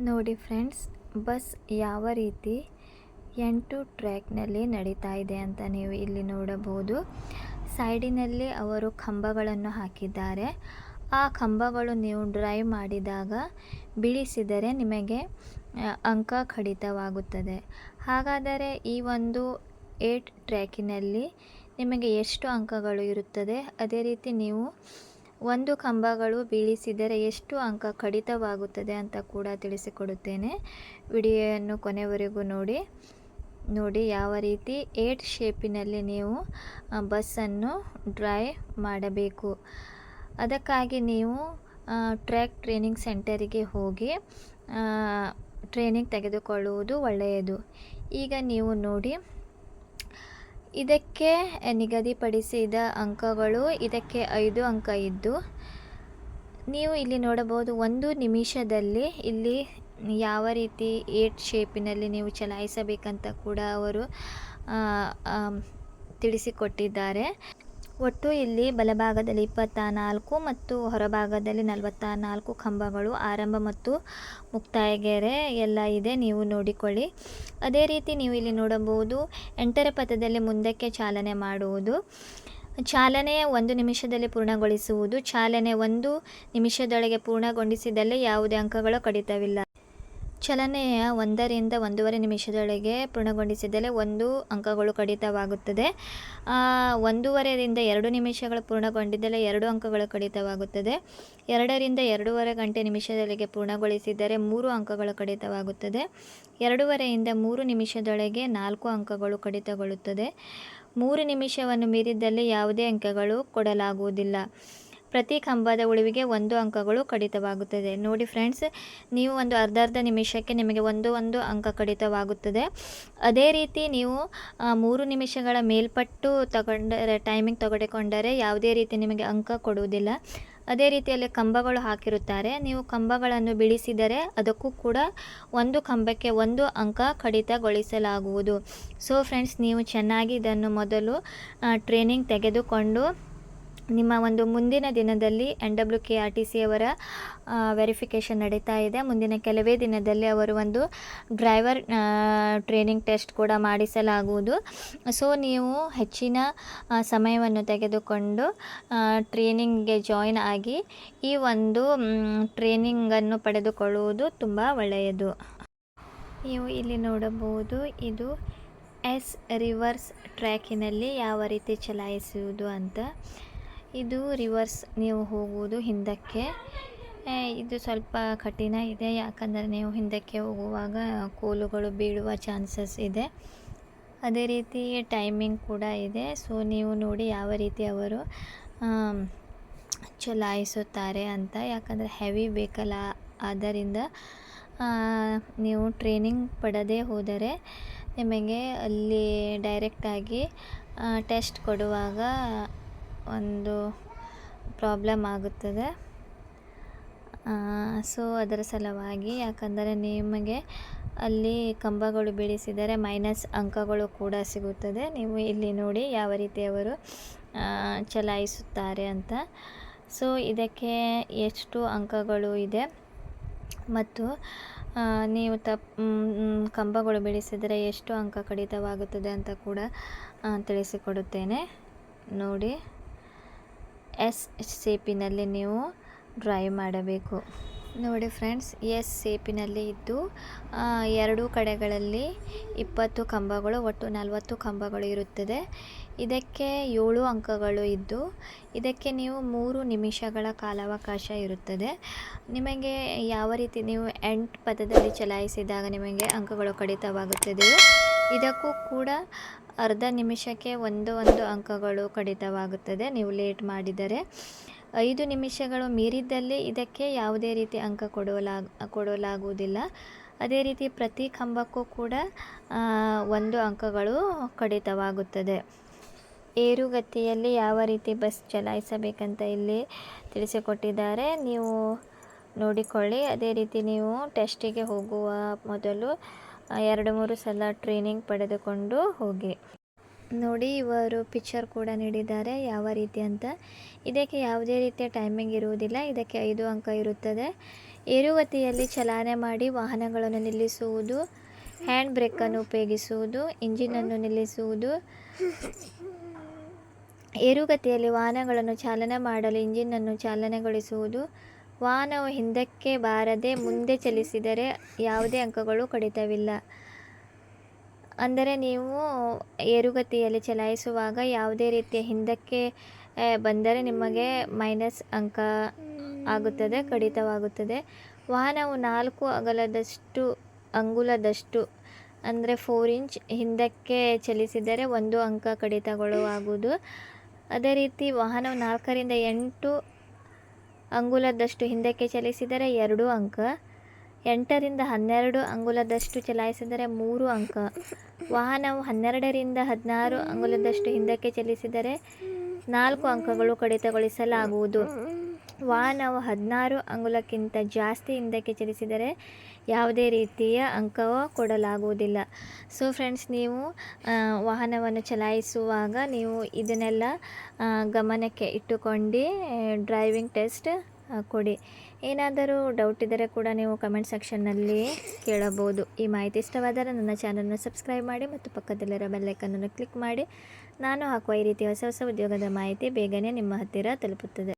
ನೋಡಿ friends, bus ಯಾವ ರೀತಿ ಎಂಟು ಟ್ರ್ಯಾಕ್ನಲ್ಲಿ ನಡೀತಾ ಇದೆ ಅಂತ ನೀವು ಇಲ್ಲಿ ನೋಡಬಹುದು. ಸೈಡಿನಲ್ಲಿ ಅವರು ಕಂಬಗಳನ್ನು ಹಾಕಿದ್ದಾರೆ. ಆ ಕಂಬಗಳು ನೀವು ಡ್ರೈವ್ ಮಾಡಿದಾಗ ಬಿಡಿಸಿದರೆ ನಿಮಗೆ ಅಂಕ ಕಡಿತವಾಗುತ್ತದೆ. ಹಾಗಾದರೆ ಈ ಒಂದು ಏಟ್ ಟ್ರ್ಯಾಕಿನಲ್ಲಿ ನಿಮಗೆ ಎಷ್ಟು ಅಂಕಗಳು ಇರುತ್ತದೆ? ಅದೇ ರೀತಿ ನೀವು ಒಂದು ಕಂಬಗಳು ಬೀಳಿಸಿದರೆ ಎಷ್ಟು ಅಂಕ ಕಡಿತವಾಗುತ್ತದೆ ಅಂತ ಕೂಡ ತಿಳಿಸಿಕೊಡುತ್ತೇನೆ. ವಿಡಿಯೋಯನ್ನು ಕೊನೆವರೆಗೂ ನೋಡಿ. ನೋಡಿ ಯಾವ ರೀತಿ ಏಟ್ ಶೇಪಿನಲ್ಲಿ ನೀವು ಬಸ್ಸನ್ನು ಡ್ರೈ ಮಾಡಬೇಕು. ಅದಕ್ಕಾಗಿ ನೀವು ಟ್ರ್ಯಾಕ್ ಟ್ರೈನಿಂಗ್ ಸೆಂಟರಿಗೆ ಹೋಗಿ ಟ್ರೈನಿಂಗ್ ತೆಗೆದುಕೊಳ್ಳುವುದು ಒಳ್ಳೆಯದು. ಈಗ ನೀವು ನೋಡಿ ಇದಕ್ಕೆ ನಿಗದಿಪಡಿಸಿದ ಅಂಕಗಳು, ಇದಕ್ಕೆ ಐದು ಅಂಕ ಇದ್ದು, ನೀವು ಇಲ್ಲಿ ನೋಡಬಹುದು ಒಂದು ನಿಮಿಷದಲ್ಲಿ ಇಲ್ಲಿ ಯಾವ ರೀತಿ ಏಟ್ ಶೇಪಿನಲ್ಲಿ ನೀವು ಚಲಾಯಿಸಬೇಕಂತ ಕೂಡ ಅವರು ತಿಳಿಸಿಕೊಟ್ಟಿದ್ದಾರೆ. ಒಟ್ಟು ಇಲ್ಲಿ ಬಲಭಾಗದಲ್ಲಿ ಇಪ್ಪತ್ತ ನಾಲ್ಕು ಮತ್ತು ಹೊರಭಾಗದಲ್ಲಿ ನಲವತ್ತ ನಾಲ್ಕು ಕಂಬಗಳು ಆರಂಭ ಮತ್ತು ಮುಕ್ತಾಯ ಗೆರೆ ಎಲ್ಲ ಇದೆ, ನೀವು ನೋಡಿಕೊಳ್ಳಿ. ಅದೇ ರೀತಿ ನೀವು ಇಲ್ಲಿ ನೋಡಬಹುದು ಎಂಟರ ಪಥದಲ್ಲಿ ಮುಂದಕ್ಕೆ ಚಾಲನೆ ಮಾಡುವುದು. ಚಾಲನೆಯ ಒಂದು ನಿಮಿಷದಲ್ಲಿ ಪೂರ್ಣಗೊಳಿಸುವುದು. ಚಾಲನೆ ಒಂದು ನಿಮಿಷದೊಳಗೆ ಪೂರ್ಣಗೊಂಡಿಸಿದಲ್ಲಿ ಯಾವುದೇ ಅಂಕಗಳ ಕಡಿತವಿಲ್ಲ. ಚಲನೆಯ ಒಂದರಿಂದ ಒಂದೂವರೆ ನಿಮಿಷದೊಳಗೆ ಪೂರ್ಣಗೊಳಿಸಿದರೆ ಒಂದು ಅಂಕಗಳು ಕಡಿತವಾಗುತ್ತದೆ. ಒಂದೂವರೆಯಿಂದ ಎರಡು ನಿಮಿಷಗಳು ಪೂರ್ಣಗೊಂಡಿದ್ದರೆ ಎರಡು ಅಂಕಗಳು ಕಡಿತವಾಗುತ್ತದೆ. ಎರಡರಿಂದ ಎರಡೂವರೆ ಗಂಟೆ ನಿಮಿಷದೊಳಗೆ ಪೂರ್ಣಗೊಳಿಸಿದರೆ ಮೂರು ಅಂಕಗಳು ಕಡಿತವಾಗುತ್ತದೆ. ಎರಡೂವರೆಯಿಂದ ಮೂರು ನಿಮಿಷದೊಳಗೆ ನಾಲ್ಕು ಅಂಕಗಳು ಕಡಿತಗೊಳ್ಳುತ್ತದೆ. ಮೂರು ನಿಮಿಷವನ್ನು ಮೀರಿದಲ್ಲಿ ಯಾವುದೇ ಅಂಕಗಳು ಕೊಡಲಾಗುವುದಿಲ್ಲ. ಪ್ರತಿ ಕಂಬದ ಉಳಿವಿಗೆ ಒಂದು ಅಂಕಗಳು ಕಡಿತವಾಗುತ್ತದೆ. ನೋಡಿ ಫ್ರೆಂಡ್ಸ್, ನೀವು ಒಂದು ಅರ್ಧ ಅರ್ಧ ನಿಮಿಷಕ್ಕೆ ನಿಮಗೆ ಒಂದು ಒಂದು ಅಂಕ ಕಡಿತವಾಗುತ್ತದೆ. ಅದೇ ರೀತಿ ನೀವು ಮೂರು ನಿಮಿಷಗಳ ಮೇಲ್ಪಟ್ಟು ತಗೊಂಡರೆ ಟೈಮಿಂಗ್ ತೆಗೆದುಕೊಂಡರೆ ಯಾವುದೇ ರೀತಿ ನಿಮಗೆ ಅಂಕ ಕೊಡುವುದಿಲ್ಲ. ಅದೇ ರೀತಿಯಲ್ಲಿ ಕಂಬಗಳು ಹಾಕಿರುತ್ತಾರೆ. ನೀವು ಕಂಬಗಳನ್ನು ಬಿಡಿಸಿದರೆ ಅದಕ್ಕೂ ಕೂಡ ಒಂದು ಕಂಬಕ್ಕೆ ಒಂದು ಅಂಕ ಕಡಿತಗೊಳಿಸಲಾಗುವುದು. ಸೊ ಫ್ರೆಂಡ್ಸ್ ನೀವು ಚೆನ್ನಾಗಿ ಇದನ್ನು ಮೊದಲು ಟ್ರೈನಿಂಗ್ ತೆಗೆದುಕೊಂಡು ನಿಮ್ಮ ಒಂದು ಮುಂದಿನ ದಿನದಲ್ಲಿ N W K R T C ಅವರ ವೆರಿಫಿಕೇಷನ್ ನಡೀತಾ ಇದೆ. ಮುಂದಿನ ಕೆಲವೇ ದಿನದಲ್ಲಿ ಅವರು ಒಂದು ಡ್ರೈವರ್ ಟ್ರೈನಿಂಗ್ ಟೆಸ್ಟ್ ಕೂಡ ಮಾಡಿಸಲಾಗುವುದು. ಸೊ ನೀವು ಹೆಚ್ಚಿನ ಸಮಯವನ್ನು ತೆಗೆದುಕೊಂಡು ಟ್ರೈನಿಂಗ್ಗೆ ಜಾಯಿನ್ ಆಗಿ ಈ ಒಂದು ಟ್ರೈನಿಂಗನ್ನು ಪಡೆದುಕೊಳ್ಳುವುದು ತುಂಬ ಒಳ್ಳೆಯದು. ನೀವು ಇಲ್ಲಿ ನೋಡಬಹುದು, ಇದು ಎಸ್ ರಿವರ್ಸ್ ಟ್ರ್ಯಾಕಿನಲ್ಲಿ ಯಾವ ರೀತಿ ಚಲಾಯಿಸುವುದು ಅಂತ. ಇದು ರಿವರ್ಸ್, ನೀವು ಹೋಗುವುದು ಹಿಂದಕ್ಕೆ. ಇದು ಸ್ವಲ್ಪ ಕಠಿಣ ಇದೆ, ಯಾಕಂದರೆ ನೀವು ಹಿಂದಕ್ಕೆ ಹೋಗುವಾಗ ಕೋಲುಗಳು ಬೀಳುವ ಚಾನ್ಸಸ್ ಇದೆ. ಅದೇ ರೀತಿ ಟೈಮಿಂಗ್ ಕೂಡ ಇದೆ. ಸೊ, ನೀವು ನೋಡಿ ಯಾವ ರೀತಿ ಅವರು ಚಲಾಯಿಸುತ್ತಾರೆ ಅಂತ. ಯಾಕಂದರೆ ಹೆವಿ ವೆಹಿಕಲ್ ಆದ್ದರಿಂದ ನೀವು ಟ್ರೈನಿಂಗ್ ಪಡೆದೇ ಹೋದರೆ ನಿಮಗೆ ಅಲ್ಲಿ ಡೈರೆಕ್ಟಾಗಿ ಟೆಸ್ಟ್ ಕೊಡುವಾಗ ಒಂದು ಪ್ರಾಬ್ಲಮ್ ಆಗುತ್ತದೆ. ಸೊ ಅದರ ಸಲುವಾಗಿ ಯಾಕಂದರೆ ನಿಮಗೆ ಅಲ್ಲಿ ಕಂಬಗಳು ಬಿಡಿಸಿದರೆ ಮೈನಸ್ ಅಂಕಗಳು ಕೂಡ ಸಿಗುತ್ತದೆ. ನೀವು ಇಲ್ಲಿ ನೋಡಿ ಯಾವ ರೀತಿ ಅವರು ಚಲಾಯಿಸುತ್ತಾರೆ ಅಂತ. ಸೊ ಇದಕ್ಕೆ ಎಷ್ಟು ಅಂಕಗಳು ಇದೆ. ಮತ್ತು ನೀವು ತಪ್ ಕಂಬಗಳು ಬಿಡಿಸಿದರೆ ಎಷ್ಟು ಅಂಕ ಕಡಿತವಾಗುತ್ತದೆ ಅಂತ ಕೂಡ ತಿಳಿಸಿಕೊಡುತ್ತೇನೆ. ನೋಡಿ. ಎಸ್ ಸೇಪಿನಲ್ಲಿ ನೀವು ಡ್ರೈ ಮಾಡಬೇಕು. ನೋಡಿ ಫ್ರೆಂಡ್ಸ್ ಎಸ್ ಸೇಪಿನಲ್ಲಿ ಇದ್ದು ಎರಡೂ ಕಡೆಗಳಲ್ಲಿ ಇಪ್ಪತ್ತು ಕಂಬಗಳು, ಒಟ್ಟು ನಲವತ್ತು ಕಂಬಗಳು ಇರುತ್ತದೆ. ಇದಕ್ಕೆ ಏಳು ಅಂಕಗಳು ಇದ್ದು, ಇದಕ್ಕೆ ನೀವು ಮೂರು ನಿಮಿಷಗಳ ಕಾಲಾವಕಾಶ ಇರುತ್ತದೆ. ನಿಮಗೆ ಯಾವ ರೀತಿ ನೀವು ಎಂಟು ಪದದಲ್ಲಿ ಚಲಾಯಿಸಿದಾಗ ನಿಮಗೆ ಅಂಕಗಳು ಕಡಿತವಾಗುತ್ತದೆಯೋ, ಇದಕ್ಕೂ ಕೂಡ ಅರ್ಧ ನಿಮಿಷಕ್ಕೆ ಒಂದು ಒಂದು ಅಂಕಗಳು ಕಡಿತವಾಗುತ್ತದೆ. ನೀವು ಲೇಟ್ ಮಾಡಿದರೆ ಐದು ನಿಮಿಷಗಳು ಮೀರಿದ್ದಲ್ಲಿ ಇದಕ್ಕೆ ಯಾವುದೇ ರೀತಿ ಅಂಕ ಕೊಡಲಾಗ ಕೊಡಲಾಗುವುದಿಲ್ಲ. ಅದೇ ರೀತಿ ಪ್ರತಿ ಕಂಬಕ್ಕೂ ಕೂಡ ಒಂದು ಅಂಕಗಳು ಕಡಿತವಾಗುತ್ತದೆ. ಏರುಗತಿಯಲ್ಲಿ ಯಾವ ರೀತಿ ಬಸ್ ಚಲಾಯಿಸಬೇಕಂತ ಇಲ್ಲಿ ತಿಳಿಸಿಕೊಟ್ಟಿದ್ದಾರೆ. ನೀವು ನೋಡಿಕೊಳ್ಳಿ. ಅದೇ ರೀತಿ ನೀವು ಟೆಸ್ಟಿಗೆ ಹೋಗುವ ಮೊದಲು ಎರಡು ಮೂರು ಸಲ ಟ್ರೈನಿಂಗ್ ಪಡೆದುಕೊಂಡು ಹೋಗಿ. ನೋಡಿ, ಇವರು ಪಿಕ್ಚರ್ ಕೂಡ ನೀಡಿದ್ದಾರೆ ಯಾವ ರೀತಿ ಅಂತ. ಇದಕ್ಕೆ ಯಾವುದೇ ರೀತಿಯ ಟೈಮಿಂಗ್ ಇರುವುದಿಲ್ಲ. ಇದಕ್ಕೆ ಐದು ಅಂಕ ಇರುತ್ತದೆ. ಏರುಗತಿಯಲ್ಲಿ ಚಲನೆ ಮಾಡಿ ವಾಹನಗಳನ್ನು ನಿಲ್ಲಿಸುವುದು ಹ್ಯಾಂಡ್ ಬ್ರೇಕನ್ನು ಉಪಯೋಗಿಸುವುದು ಇಂಜಿನನ್ನು ನಿಲ್ಲಿಸುವುದು. ಏರುಗತಿಯಲ್ಲಿ ವಾಹನಗಳನ್ನು ಚಾಲನೆ ಮಾಡಲು ಇಂಜಿನನ್ನು ಚಾಲನೆಗೊಳಿಸುವುದು. ವಾಹನವು ಹಿಂದಕ್ಕೆ ಬಾರದೆ ಮುಂದೆ ಚಲಿಸಿದರೆ ಯಾವುದೇ ಅಂಕಗಳು ಕಡಿತವಿಲ್ಲ. ಅಂದರೆ ನೀವು ಏರುಗತಿಯಲ್ಲಿ ಚಲಾಯಿಸುವಾಗ ಯಾವುದೇ ರೀತಿಯ ಹಿಂದಕ್ಕೆ ಬಂದರೆ ನಿಮಗೆ ಮೈನಸ್ ಅಂಕ ಆಗುತ್ತದೆ, ಕಡಿತವಾಗುತ್ತದೆ. ವಾಹನವು ನಾಲ್ಕು ಅಗಲದಷ್ಟು, ಅಂಗುಲದಷ್ಟು, ಅಂದರೆ ಫೋರ್ ಇಂಚ್ ಹಿಂದಕ್ಕೆ ಚಲಿಸಿದರೆ ಒಂದು ಅಂಕ ಕಡಿತಗೊಳ್ಳುವಾಗುವುದು ಅದೇ ರೀತಿ ವಾಹನವು ನಾಲ್ಕರಿಂದ ಎಂಟು ಅಂಗುಲದಷ್ಟು ಹಿಂದಕ್ಕೆ ಚಲಿಸಿದರೆ ಎರಡು ಅಂಕ, ಎಂಟರಿಂದ ಹನ್ನೆರಡು ಅಂಗುಲದಷ್ಟು ಚಲಾಯಿಸಿದರೆ ಮೂರು ಅಂಕ. ವಾಹನವು ಹನ್ನೆರಡರಿಂದ ಹದಿನಾರು ಅಂಗುಲದಷ್ಟು ಹಿಂದಕ್ಕೆ ಚಲಿಸಿದರೆ ನಾಲ್ಕು ಅಂಕಗಳು ಕಡಿತಗೊಳಿಸಲಾಗುವುದು. ವಾಹನವು ಹದಿನಾರು ಅಂಗುಲಕ್ಕಿಂತ ಜಾಸ್ತಿ ಹಿಂದಕ್ಕೆ ಚಲಿಸಿದರೆ ಯಾವುದೇ ರೀತಿಯ ಅಂಕವು ಕೊಡಲಾಗುವುದಿಲ್ಲ. ಸೊ ಫ್ರೆಂಡ್ಸ್ ನೀವು ವಾಹನವನ್ನು ಚಲಾಯಿಸುವಾಗ ನೀವು ಇದನ್ನೆಲ್ಲ ಗಮನಕ್ಕೆ ಇಟ್ಟುಕೊಂಡು ಡ್ರೈವಿಂಗ್ ಟೆಸ್ಟ್ ಕೊಡಿ. ಏನಾದರೂ ಡೌಟ್ ಇದ್ದರೆ ಕೂಡ ನೀವು ಕಮೆಂಟ್ ಸೆಕ್ಷನ್ನಲ್ಲಿ ಕೇಳಬಹುದು. ಈ ಮಾಹಿತಿ ಇಷ್ಟವಾದರೆ ನನ್ನ ಚಾನಲ್ನ ಸಬ್ಸ್ಕ್ರೈಬ್ ಮಾಡಿ ಮತ್ತು ಪಕ್ಕದಲ್ಲಿರೋ ಬೆಲ್ಲೈಕನ್ನನ್ನು ಕ್ಲಿಕ್ ಮಾಡಿ. ನಾನು ಹಾಕುವ ಈ ರೀತಿ ಹೊಸ ಹೊಸ ಉದ್ಯೋಗದ ಮಾಹಿತಿ ಬೇಗನೆ ನಿಮ್ಮ ಹತ್ತಿರ ತಲುಪುತ್ತದೆ.